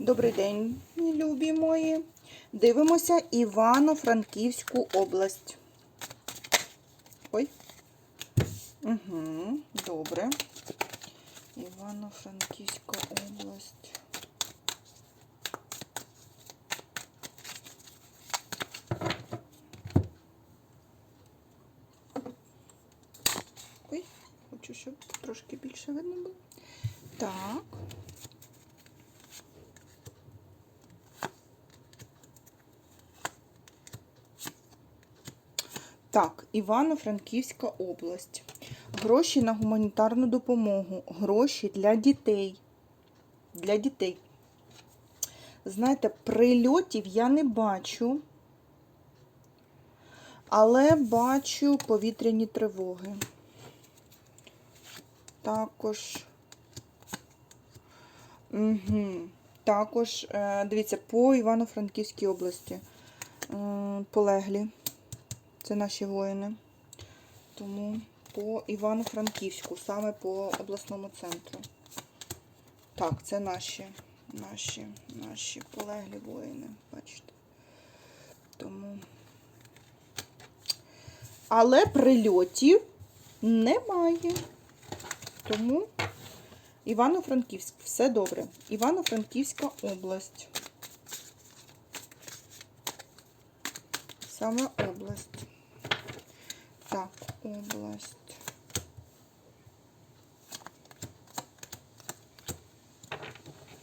Добрий день, любі мої. Дивимося Івано-Франківську область. Ой. Угу, добре. Івано-Франківська область. Ой, хочу, щоб трошки більше видно було. Так. Так, Івано-Франківська область. Гроші на гуманітарну допомогу. Гроші для дітей. Для дітей. Знаєте, прильотів я не бачу, але бачу повітряні тривоги. Також. Угу. Також, е, дивіться, по Івано-Франківській області полеглі. Це наші воїни. Тому по Івано-Франківську, саме по обласному центру. Так, це наші, наші, наші полеглі воїни, бачите. Тому. Але прильотів немає. Тому Івано-Франківськ, все добре. Івано-Франківська область. Саме область. Так, область.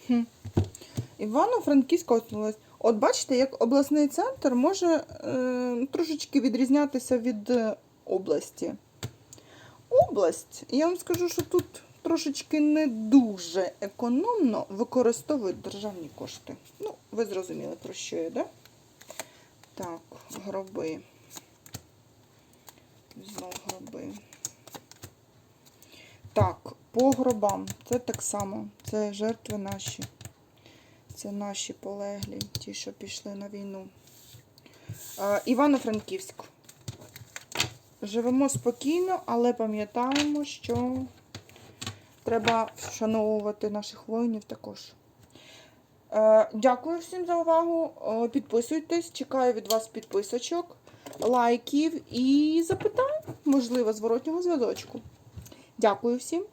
Хм. Івано-Франківська область. От бачите, як обласний центр може е, трошечки відрізнятися від е, області. Область, я вам скажу, що тут трошечки не дуже економно використовують державні кошти. Ну, ви зрозуміли, про що я, да? Так, гроби. Знов гроби. Так, по гробам. Це так само. Це жертви наші. Це наші полеглі, ті, що пішли на війну. Івано-Франківськ. Живемо спокійно, але пам'ятаємо, що треба вшановувати наших воїнів також. Е, Дякую всім за увагу. Е, Підписуйтесь, чекаю від вас підписочок, лайків і запитань, можливо, зворотнього зв'язочку. Дякую всім.